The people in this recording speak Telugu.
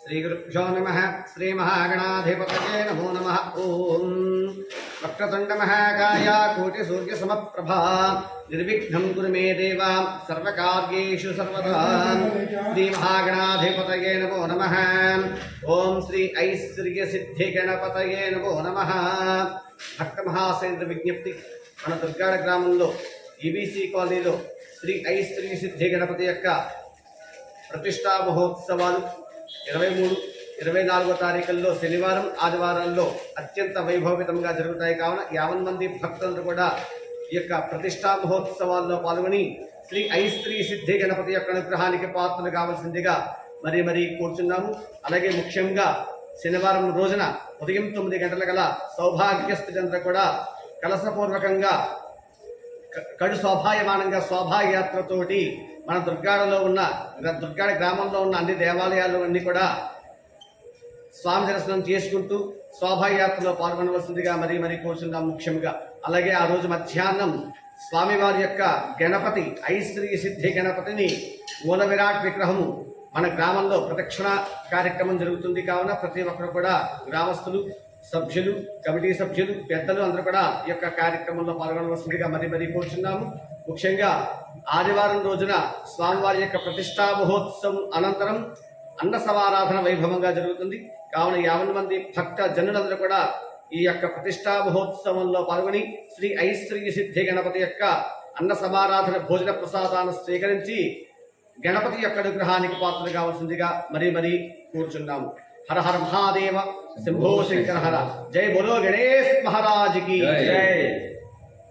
శ్రీగురుభ్యో నమ శ్రీమహాగణాధిపతయే నమో నమ ఓం వక్రతుండమహాకాయ కోటిసూర్యసమప్రభా నిర్విఘ్నం కురు మే దేవా సర్వకార్యేషు సర్వదా శ్రీమహాగణాధిపతయే నమో నమ ఓం శ్రీ ఐశ్వర్యసిద్ధిగణపతయే నమో నమ భక్తమహాసేంద్ర విజ్ఞప్తి మన దుర్గాడ గ్రామంలో ఈబీసీ కాలనీలో శ్రీ ఐశ్వర్య సిద్ధి గణపతి యొక్క ప్రతిష్టా మహోత్సవాలు ఇరవై మూడు ఇరవై నాలుగో తారీఖుల్లో శనివారం ఆదివారాల్లో అత్యంత వైభవితంగా జరుగుతాయి. కావున యావన్ మంది భక్తులందరూ కూడా ఈ యొక్క ప్రతిష్టా మహోత్సవాల్లో పాల్గొని శ్రీ ఐస్త్రీ సిద్ధి గణపతి యొక్క అనుగ్రహానికి పాత్రలు కావాల్సిందిగా మరీ మరీ కూర్చున్నాము. అలాగే ముఖ్యంగా శనివారం రోజున ఉదయం తొమ్మిది గంటల గల సౌభాగ్య స్థితింతా కూడా కలసపూర్వకంగా క- కడు శోభాయమానంగా శోభాయాత్రతోటి మన దుర్గాడలో ఉన్న దుర్గాడ గ్రామంలో ఉన్న అన్ని దేవాలయాలు అన్నీ కూడా స్వామి దర్శనం చేసుకుంటూ శోభాయాత్రలో పాల్గొనవలసిందిగా మరీ మరీ కోరుచున్నాం ముఖ్యంగా. అలాగే ఆ రోజు మధ్యాహ్నం స్వామివారి యొక్క గణపతి ఐశ్వరీ సిద్ధి గణపతిని మూల విరాట్ విగ్రహము మన గ్రామంలో ప్రదక్షిణ కార్యక్రమం జరుగుతుంది కావున ప్రతి ఒక్కరు కూడా గ్రామస్తులు సభ్యులు కమిటీ సభ్యులు పెద్దలు అందరూ కూడా ఈ యొక్క కార్యక్రమంలో పాల్గొనవలసిందిగా మరీ మరీ కోరుచున్నాము. ముఖ్యంగా ఆదివారం రోజున స్వామివారి యొక్క ప్రతిష్టా మహోత్సవం అనంతరం అన్న సమారాధన వైభవంగా జరుగుతుంది. కావున యావన్ మంది భక్త జనులందరూ కూడా ఈ యొక్క ప్రతిష్టా మహోత్సవంలో పాల్గొని శ్రీ ఐశ్వర్య సిద్ధి గణపతి యొక్క అన్న సమారాధన భోజన ప్రసాదాన్ని స్వీకరించి గణపతి యొక్క అనుగ్రహానికి పాత్రలు కావాల్సిందిగా మరీ మరీ కూర్చున్నాము. హర హర మహాదేవ శంభో శంకర హర. జై బోలో గణేష్ మహారాజ్కి జై.